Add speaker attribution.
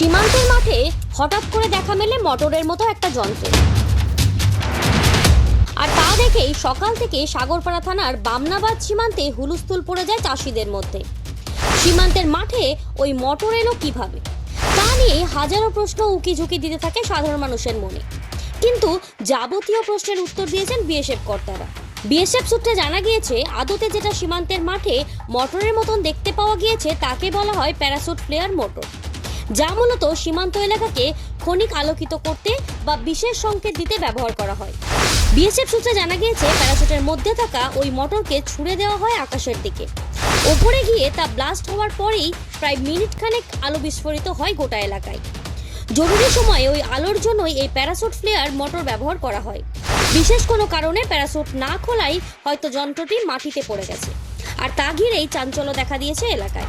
Speaker 1: সীমান্তের মাঠে হঠাৎ করে দেখা মেলে মোটরের মতো একটা যন্ত্র। আর তা দেখেই সকাল থেকে সাগরপাড়া থানার বামনাবাদ সীমান্তে হুলুস্থুল পড়ে যায় চাষিদের মধ্যে। সীমান্তের মাঠে ওই মোটর এলো কীভাবে? তা নিয়ে হাজারো প্রশ্ন উকি ঝুঁকি দিতে থাকে সাধারণ মানুষের মনে। কিন্তু যাবতীয় প্রশ্নের উত্তর দিয়েছেন বিএসএফ কর্তারা। বিএসএফ সূত্রে জানা গিয়েছে, আদতে যেটা সীমান্তের মাঠে মোটরের মতন দেখতে পাওয়া গিয়েছে, তাকে বলা হয় প্যারাসুট প্লেয়ার মোটর। যা মূলত সীমান্ত এলাকাকে ক্ষণিক আলোকিত করতে বা বিশেষ সংকেত দিতে ব্যবহার করা হয়। বিএসএফ সূত্রে জানা গিয়েছে প্যারাসুটের মধ্যে থাকা ওই মোটরকে ছুড়ে দেওয়া হয় আকাশের দিকে। ওপরে গিয়ে তা ব্লাস্ট হওয়ার পরেই প্রায় মিনিট খানেক আলো বিস্ফোরিত হয় গোটা এলাকায়। জরুরি সময়ে ওই আলোর জন্যই এই প্যারাসুট ফ্লেয়ার মোটর ব্যবহার করা হয়। বিশেষ কোনো কারণে প্যারাসুট না খোলাই হয়তো যন্ত্রটি মাটিতে পড়ে গেছে। আর তা ঘিরেই চাঞ্চল্য দেখা দিয়েছে এলাকায়।